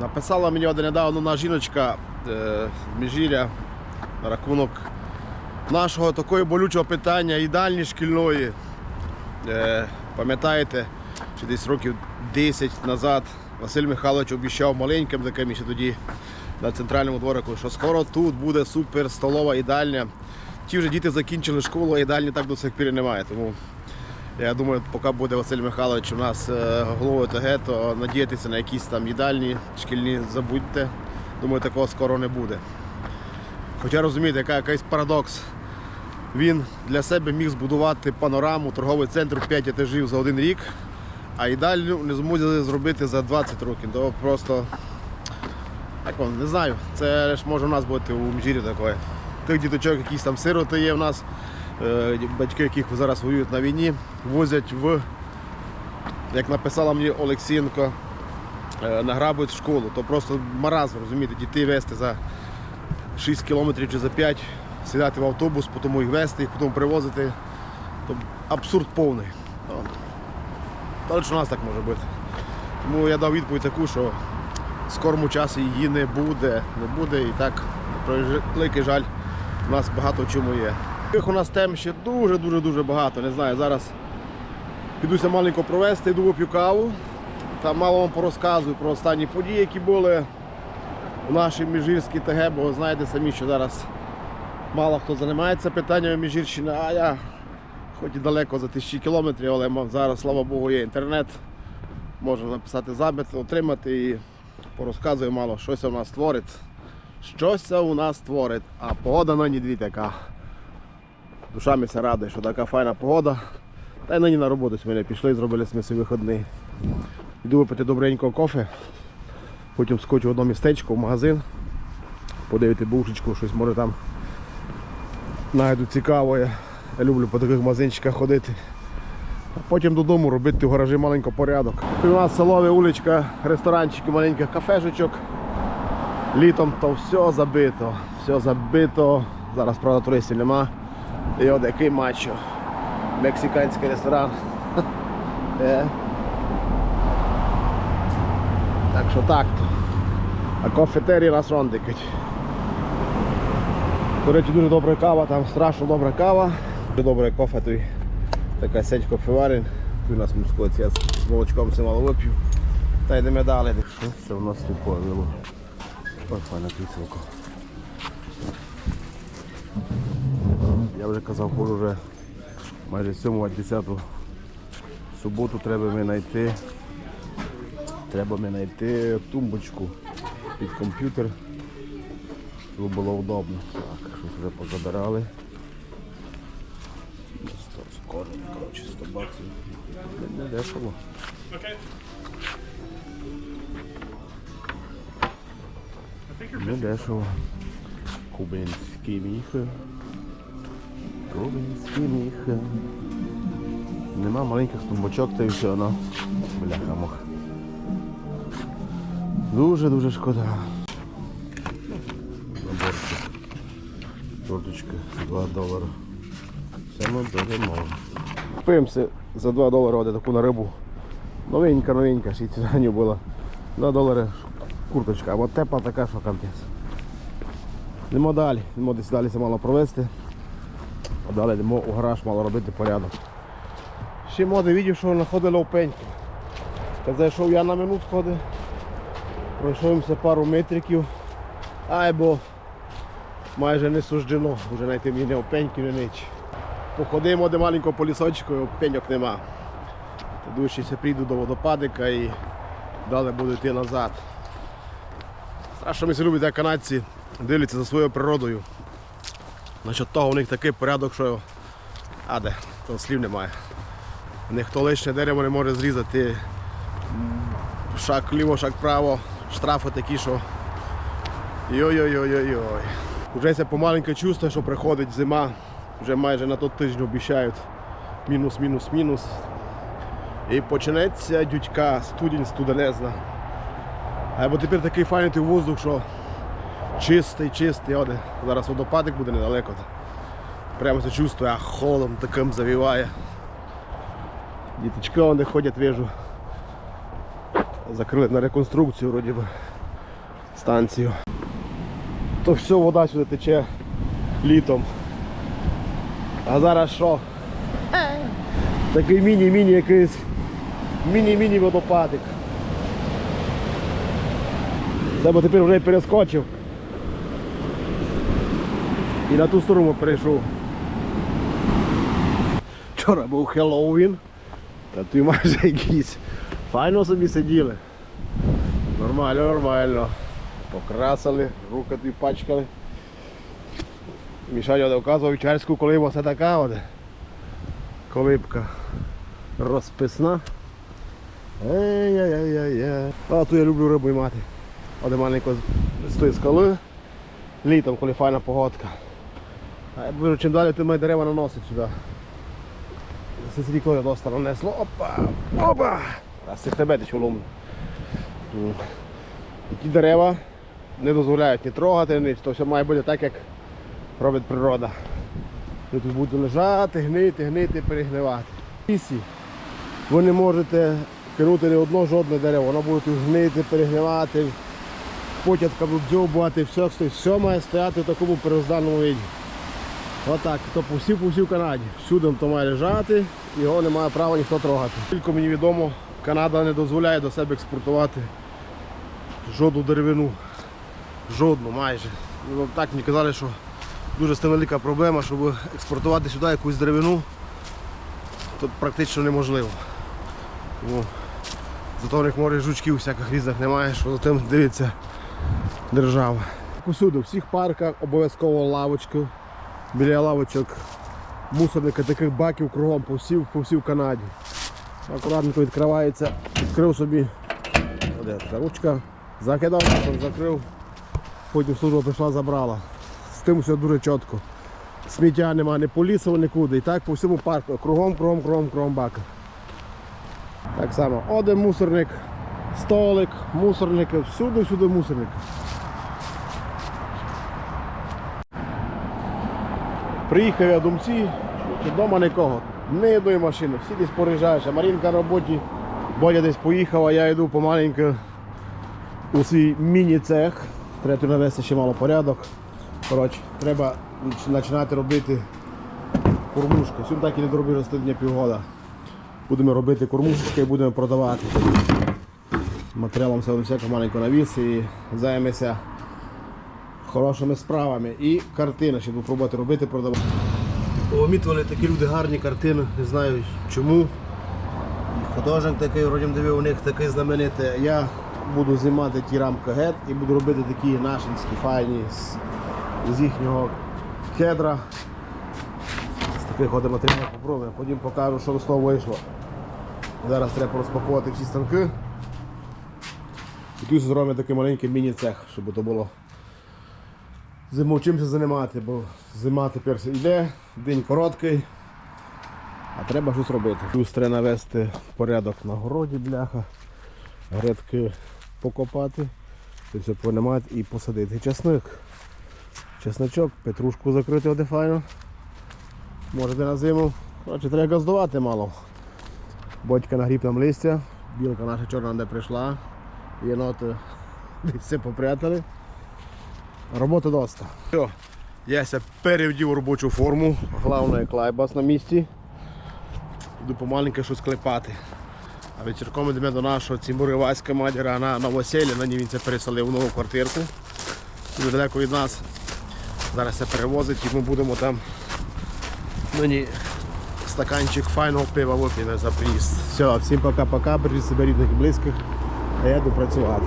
Написала мені одна недавно одна жіночка е, з Міжіря на рахунок нашого такого болючого питання їдальні шкільної. Е, пам'ятаєте, чи десь років 10 назад Василь Михайлович обіцяв маленьким таким ще тоді на центральному дворику, що скоро тут буде супер столова їдальня. Ті вже діти закінчили школу, а їдальні так до сих пір немає. Тому я думаю, поки буде Василь Михайлович у нас е, головою ТГ, то надіятися на якісь там їдальні шкільні забудьте. Думаю, такого скоро не буде. Хоча розумієте, яка якийсь парадокс. Він для себе міг збудувати панораму, торговий центр 5 етажів за один рік, а їдальню не зможе зробити за 20 років. То просто як вам, не знаю. Це ж може у нас бути у Міжірі таке. Тих діточок, якісь там сироти є в нас, батьки, яких зараз воюють на війні, возять в, як написала мені Олексієнко, е, награбують школу. То просто маразм, розумієте, дітей вести за 6 кілометрів чи за 5, сідати в автобус, потім їх вести, їх потім привозити. То абсурд повний. Ну, Точно у нас так може бути. Тому я дав відповідь таку, що в скорому часі її не буде. Не буде і так, про великий жаль, у нас багато в чому є. Тих у нас тем ще дуже-дуже дуже багато. Не знаю, зараз підуся маленько провести, йду вип'ю каву. Там мало вам порозказую про останні події, які були у нашій Міжгірській ТГ, бо знаєте самі, що зараз мало хто займається питаннями Міжгірщини, а я хоч і далеко за тисячі кілометрів, але зараз, слава Богу, є інтернет. Можна написати запит, отримати і порозказую мало, щось у нас творить. Щось у нас творить. А погода нині дві така. Душа мені се радує, що така файна погода. Та й нині на роботу ми пішли, зробили смисл вихідний. Йду випити добренького кофе. Потім скочу в одно містечко в магазин, подивити бушечку, щось може там знайду цікаве. Я люблю по таких магазинчиках ходити. А потім додому робити в гаражі маленько порядок. Тут у нас селове вуличка, ресторанчики, маленьких кафешечок. Літом то все забито, все забито. Зараз, правда, туристів нема. І от який мачо. Мексиканський ресторан. Е. Так що так. А кофетерії нас рондикать. До речі, дуже добра кава, там страшно добра кава. Дуже добре кофе, той така сеть кофеварень. Тут у нас мускоць, я з молочком все мало вип'ю. Та йдемо далі. Що це у нас тут повело? Ось файна пісенька. Я вже казав, ходжу вже майже 7-10 суботу треба мені знайти. Треба мені знайти тумбочку під комп'ютер, щоб було удобно. Так, щось вже позабирали. 100 скоро, коротше, 100 баксів. Не, дешево. Не дешево. Кубинські міхи. Кубинські міхи. Нема маленьких тумбочок, та й все, ну. Бляха муха. Дуже-дуже шкода. Наборчик. Торточка 2 долари. Це ми беремо. Купимося за 2 долари таку на рибу. Новенька, новенька, ще й ціна була. 2 долари курточка, або тепла така, що капець. Йдемо далі, йдемо десь далі це мало провести. А далі йдемо у гараж, мало робити порядок. Ще моди видів, що знаходили опеньки. Зайшов я на минут ходив. Пройшовся пару метриків. Ай, бо майже не суждено вже знайти мені не опеньки, не нич. Походимо де маленького по лісочку, і опеньок нема. Тоді ще прийду до водопадика і далі буду йти назад. Страшно ми люблять, як канадці дивляться за своєю природою. Насчет того у них такий порядок, що а де, то слів немає. Ніхто лишнє дерево не може зрізати. Шаг ліво, шаг право, штрафи такі, що. Йой-йой-йой-йой. Уже це помаленьку чувство, що приходить зима. Вже майже на той тиждень обіцяють мінус, мінус, мінус. І почнеться дюдька, студень, студенезна. Або тепер такий файний воздух, що чистий, чистий. Оде. Зараз водопадик буде недалеко. Прямо це чувствую, а холодом таким завіває. Діточки вони ходять, вижу. Закрили на реконструкцію вроді би. станцію. То все, вода сюди тече літом. А зараз що? Такий міні-міні якийсь міні-міні водопадик. Бо тепер вже перескочив. І на ту сторону перейшов. Вчора був Хеллоуін. Та ти майже якісь. Файно собі сиділи. Нормально, нормально. Покрасили, руки тобі пачкали. Мішаня доказував чарську колибу, все така от. Колибка розписна. Ей-яй-яй-яй. А то я люблю рибу мати. Оде маленько з тої скали. Літом, коли файна погодка. А я беру, чим далі, тим мене дерева наносить сюди. Це рікою доста нанесло. Опа! Опа! Раз це тебе десь уломно. Ті дерева не дозволяють ні трогати, ні, то все має бути так, як робить природа. Ви тут будете лежати, гнити, гнити, перегнивати. В лісі ви не можете кинути ні одно жодне дерево, воно буде гнити, перегнивати, потятка будуть дзьобувати, все, все має стояти в такому переозданому виді. Отак, то по всій, по всій Канаді. Всюди то має лежати, його не має права ніхто трогати. Тільки мені відомо, Канада не дозволяє до себе експортувати жодну деревину. Жодну майже. Ну, Так мені казали, що дуже велика проблема, щоб експортувати сюди якусь деревину, то практично неможливо. Тому зато в них море жучків всяких різних немає, що за тим дивиться держава. Усюди, в всіх парках обов'язково лавочки. Біля лавочок мусорника таких баків кругом по всій, по всій Канаді. Акуратненько відкривається, відкрив собі де така ручка, закидав, потім закрив, потім служба прийшла, забрала. З тим все дуже чітко. Сміття нема, не полісово нікуди. І так по всьому парку. Кругом, кругом, кругом, кругом бака. Так само, один мусорник, столик, мусорники, всюди, всюди мусорник. Приїхав я Думці, вдома нікого. Ні одної машини, всі десь поріжаєш, а Марінка на роботі, Бодя десь поїхав, я йду помаленьку у свій міні-цех. Треба тут навести ще мало порядок. Коротше, треба починати робити кормушки. Сьогодні так і не доробив за 100 днів півгода. Будемо робити кормушечки і будемо продавати. Матеріалом все всяко маленько навіс і займемося хорошими справами. І картини, щоб спробувати робити, продавати. Помітували такі люди гарні картини, не знаю чому. І художник такий, вроді дивив, у них такий знаменитий. Я буду знімати ті рамки гет і буду робити такі нашинські, файні з, з їхнього кедра. З таких от матеріалів попробуємо. Потім покажу, що з того вийшло. Зараз треба розпакувати всі станки. І тут зробимо такий маленький міні-цех, щоб то було зиму чимся займати, бо зима тепер йде, день короткий, а треба щось робити. Тут треба навести порядок на городі, бляха, грядки покопати, все понімати і посадити часник. Чесночок, петрушку закрити оде файно. Можете на зиму. Коротше, треба газдувати мало. Батька нагріб нам листя, білка наша чорна де прийшла, єноти десь все попрятали. Роботи доста. Все, я ся перевдів робочу форму. Головне клайбас на місці. Йду помаленько щось клепати. А вечірком йдемо до нашого Цімури Васька Мадіра на новоселі, на ній він це переселив нову квартирку. Дуже далеко від нас. Зараз це перевозить і ми будемо там мені стаканчик файного пива вип'ємо за приїзд. Все, всім пока-пока, бережіть себе рідних і близьких. А я йду працювати.